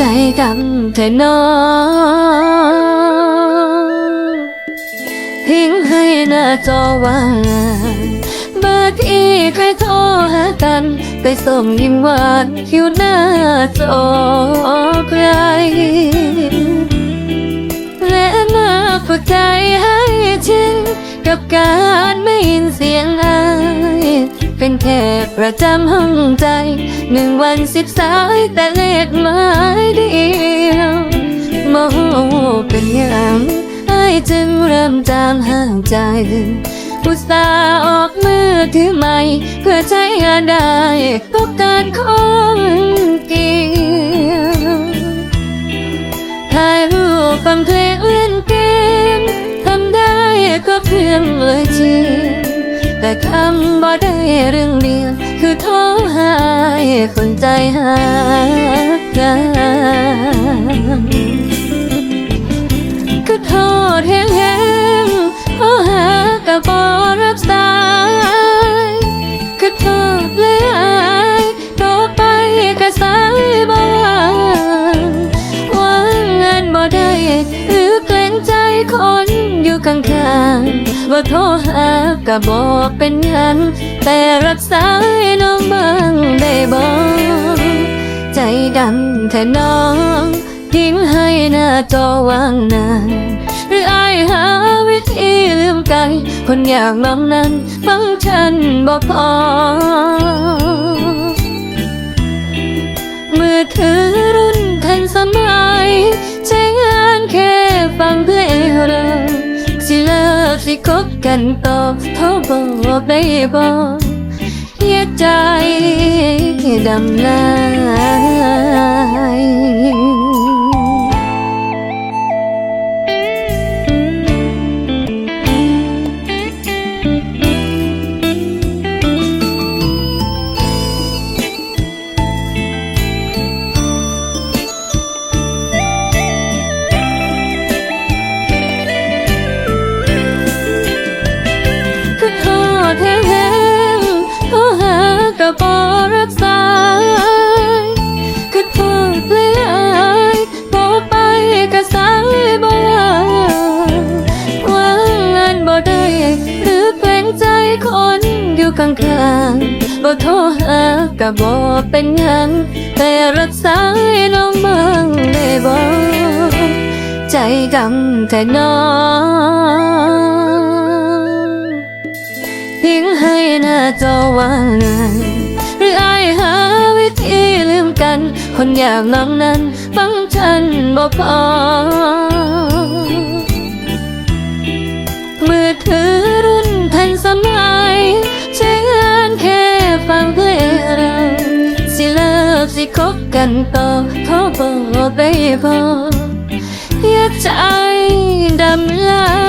ดำเธอน้องทิ้งให้หน้าจอว่างเบอร์ที่ใครโทรหากันไปส่งยิ้มหวานอยู่หน้าจอใครและมาฝึกใจให้ชินกับการ ประจำห้องใจหนึ่งวันสิบสายแต่เลขหมายเดียวโมโหเป็นอย่างอจึงเริ่มจามห่างใจอุตส่าห์ออกมือถือใหม่เพื่อใช้งานได้ต้องการของเกี่ยวถ่ายรูปฟังเพลงเล่นเกมทำได้ก็เพียงเลยจริงแต่ทำบ่ได้เรื่องเดียว คือท้อหายคนใจหากันก็โทษแห้งๆ โทรหาก็บอกเป็นหยังแต่รับสายน้องบ้างได้บอกใจดำแท้น้องทิ้งให้หน้าจอว่างนานหรืออายหาวิธีลืมกันคนอย่างน้องนั้นฟังฉันบ่พอมือถือ คบกันต่อโทรบอกได้บอกเยียใจดำลาย ข้างๆบ่โทรหาก็บอกเป็นหยังแต่รับสายน้องบ้างได้บอกใจดำแต่น้องทิ้งให้หน้าจอว่างงานหรืออายหาวิธีลืมกัน คนอย่างน้องนั้นฟังฉันบ่พอ ต่อขอบอกได้พอย่าใจดำลาย